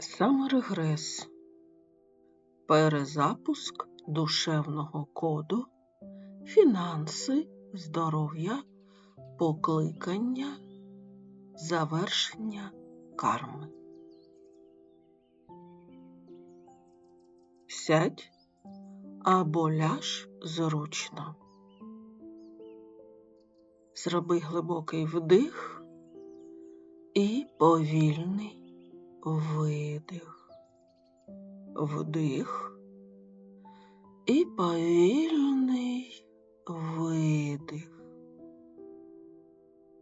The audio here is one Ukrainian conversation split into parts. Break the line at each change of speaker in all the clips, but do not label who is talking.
Саморегрес. Перезапуск душевного коду, фінанси, здоров'я, покликання, завершення карми. Сядь або ляж зручно. Зроби глибокий вдих і повільний видих, вдих і повільний видих.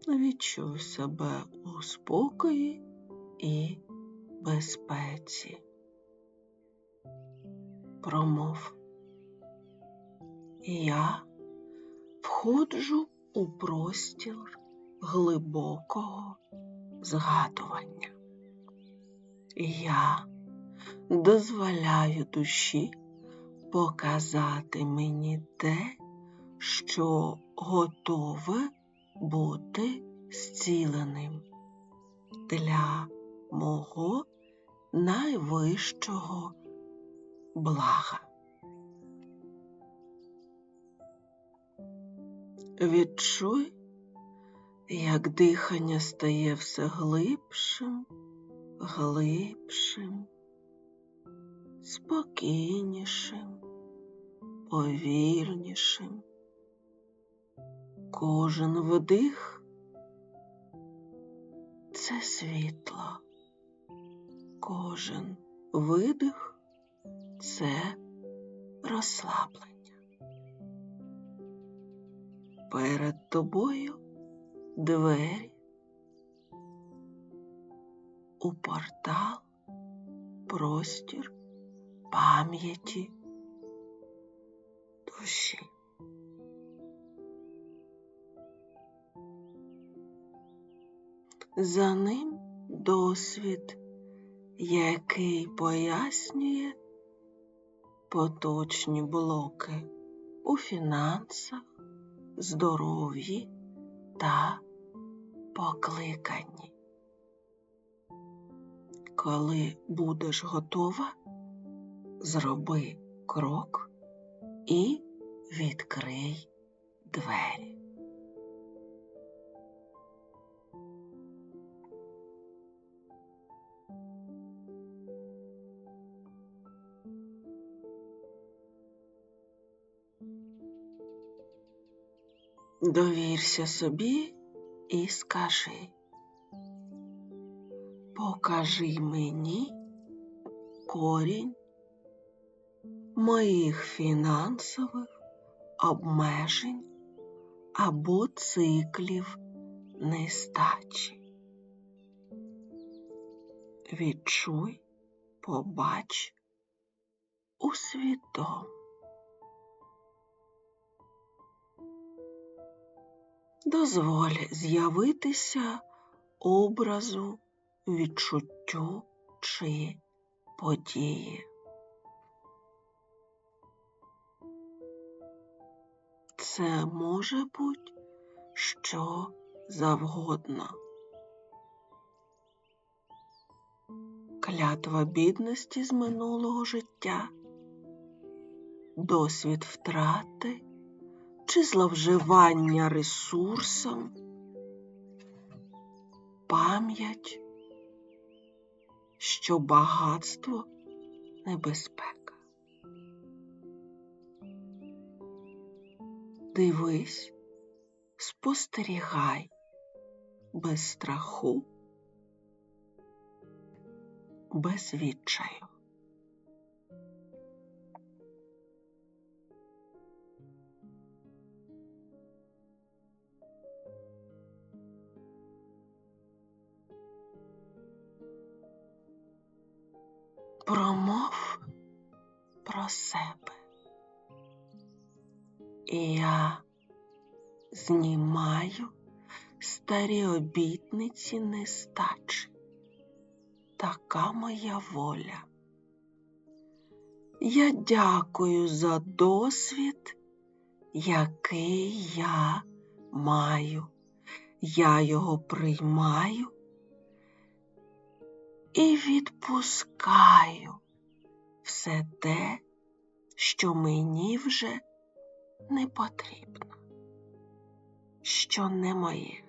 Відчуй себе у спокої і безпеці. Промов. Я входжу у простір глибокого згадування. Я дозволяю душі показати мені те, що готове бути зціленим для мого найвищого блага. Відчуй, як дихання стає все глибшим глибшим, спокійнішим, повільнішим. Кожен вдих це світло, кожен видих це розслаблення. Перед тобою двері у портал, простір пам'яті душі. За ним досвід, який пояснює поточні блоки у фінансах, здоров'ї та покликанні. Коли будеш готова, зроби крок і відкрий двері. Довірся собі і скажи покажи мені корінь моїх фінансових обмежень або циклів нестачі. Відчуй, побач, усвідом. Дозволь з'явитися образу відчуттю чи події. Це може бути що завгодно. Клятва бідності з минулого життя, досвід втрати чи зловживання ресурсом, пам'ять що багатство небезпека. Дивись, спостерігай без страху, без відчаю. Старі обітниці нестачі. Така моя воля. Я дякую за досвід, який я маю. Я його приймаю і відпускаю все те, що мені вже не потрібно, що не моє.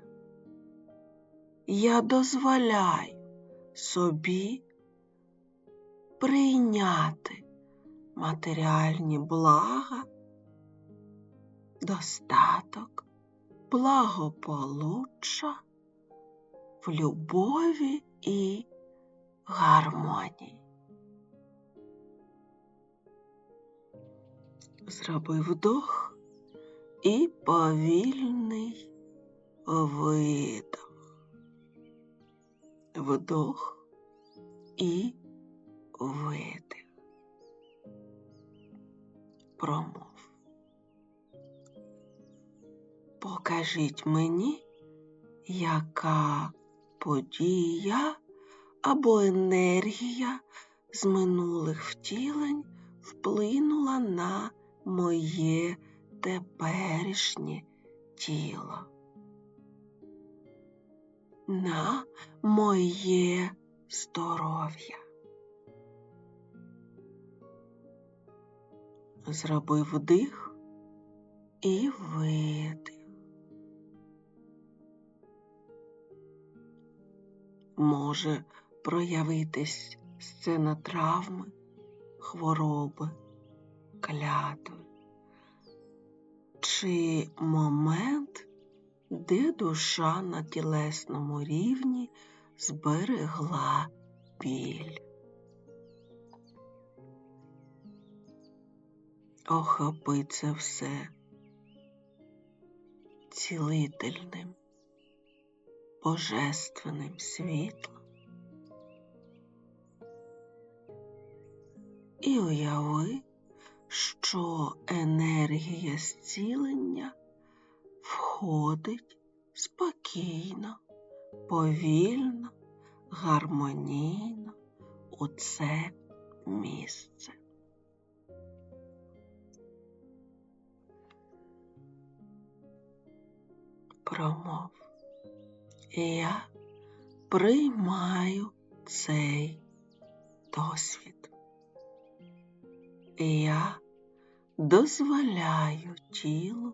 Я дозволяю собі прийняти матеріальні блага, достаток, благополуччя в любові і гармонії. Зроби вдох і повільний видох. Вдох і видих. Промов. Покажіть мені, яка подія або енергія з минулих втілень вплинула на моє теперішнє тіло, на моє здоров'я. Зроби вдих і видих. Може проявитись сцена травми, хвороби, клятви чи момент, де душа на тілесному рівні зберегла біль. Охопи це все цілительним, божественним світлом і уяви, що енергія зцілення входить спокійно, повільно, гармонійно у це місце. Промов. Я приймаю цей досвід. Я дозволяю тілу,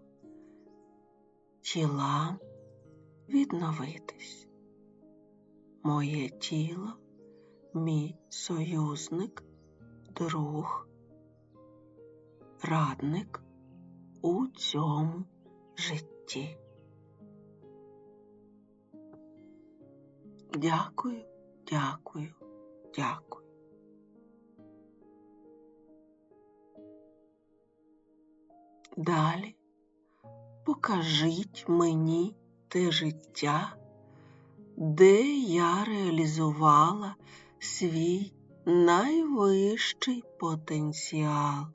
тілам відновитись. Моє тіло, мій союзник, друг, радник у цьому житті. Дякую, дякую, дякую. Далі покажіть мені те життя, де я реалізувала свій найвищий потенціал.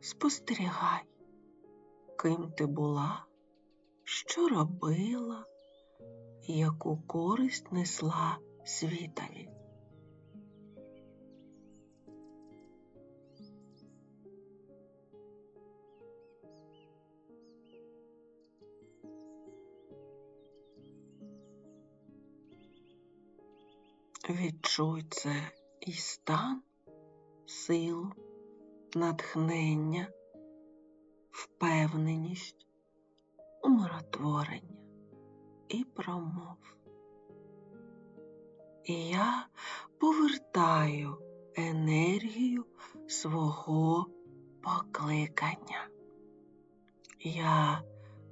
Спостерігай, ким ти була, що робила, яку користь несла світові. Відчуй це і стан, силу, натхнення, впевненість, умиротворення і промов. І я повертаю енергію свого покликання. Я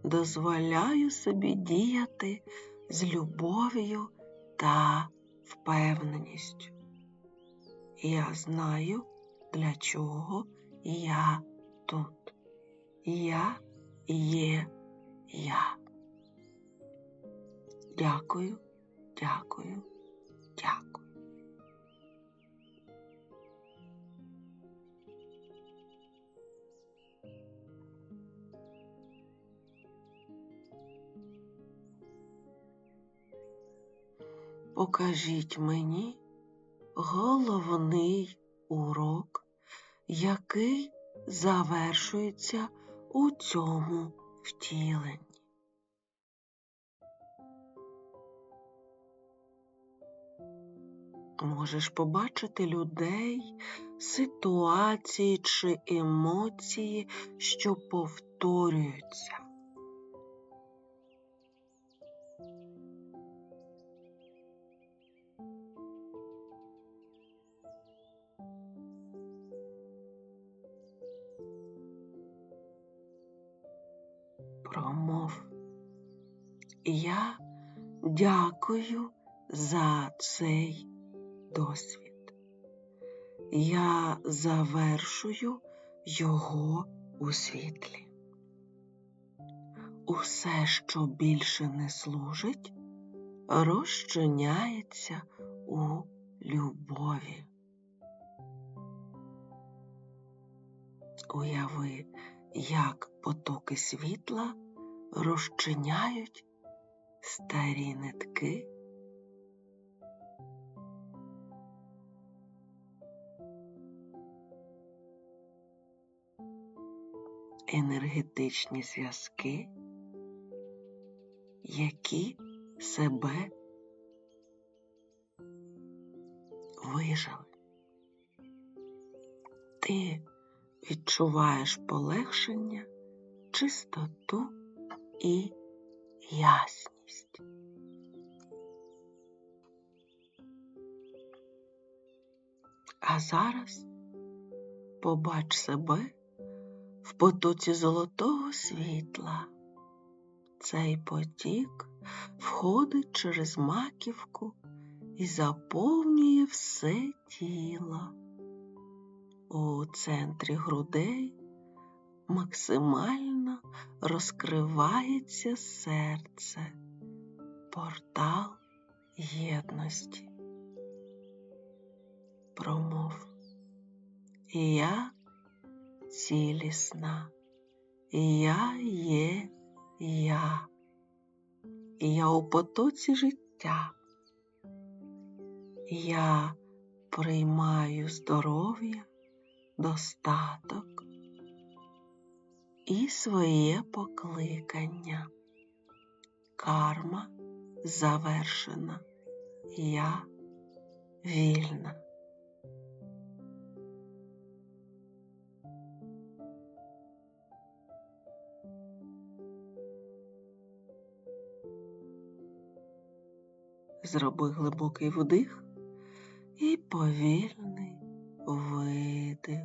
дозволяю собі діяти з любов'ю та впевненістю. Я знаю, для чого я тут. Я є я. Дякую, дякую. Покажіть мені головний урок, який завершується у цьому втіленні. Можеш побачити людей, ситуації чи емоції, що повторюються. Я дякую за цей досвід. Я завершую його у світлі. Усе, що більше не служить, розчиняється у любові. Уяви, як потоки світла розчиняють старі нитки. Енергетичні зв'язки, які себе вижили. Ти відчуваєш полегшення, чистоту і ясність. А зараз побач себе в потоці золотого світла. Цей потік входить через маківку і заповнює все тіло. У центрі грудей максимально розкривається серце, портал єдності. Промов. Я цілісна, я є я, я у потоці життя. Я приймаю здоров'я, достаток і своє покликання. Карма завершена. Я вільна. Зроби глибокий вдих і повільний видих,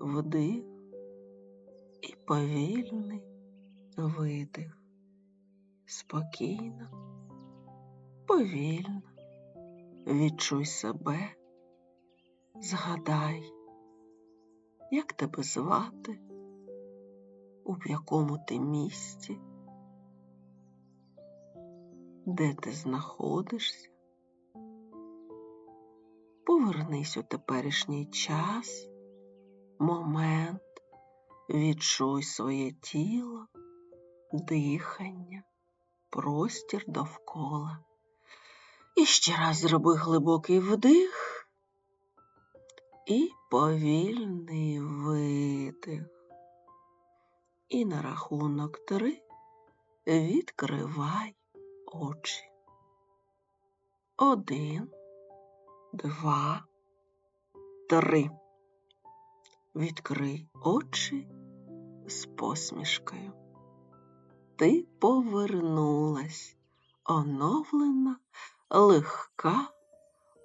вдих і повільний видих. Спокійно, повільно. Відчуй себе, згадай, як тебе звати, у якому ти місці де ти знаходишся. Повернись у теперішній час, момент, відчуй своє тіло, дихання, простір довкола. І ще раз зроби глибокий вдих і повільний видих. І на рахунок три відкривай очі. Один, два, три. Відкрий очі з посмішкою. Ти повернулась, оновлена, легка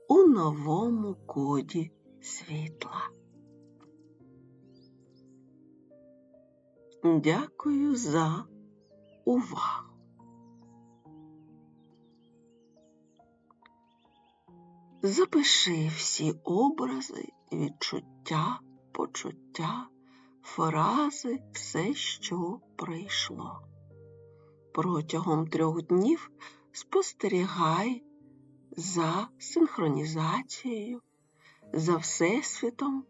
у новому коді світла. Дякую за увагу. Запиши всі образи, відчуття, почуття, фрази, все, що прийшло. Протягом трьох днів спостерігай за синхронізацією, за Всесвітом,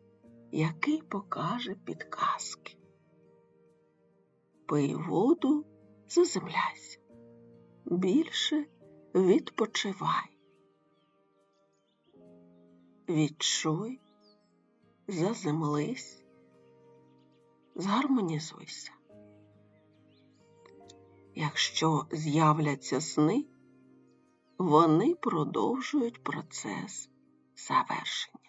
який покаже підказки. Пий воду, заземляйся, більше відпочивай відчуй, заземлись, згармонізуйся. Якщо з'являться сни, вони продовжують процес завершення.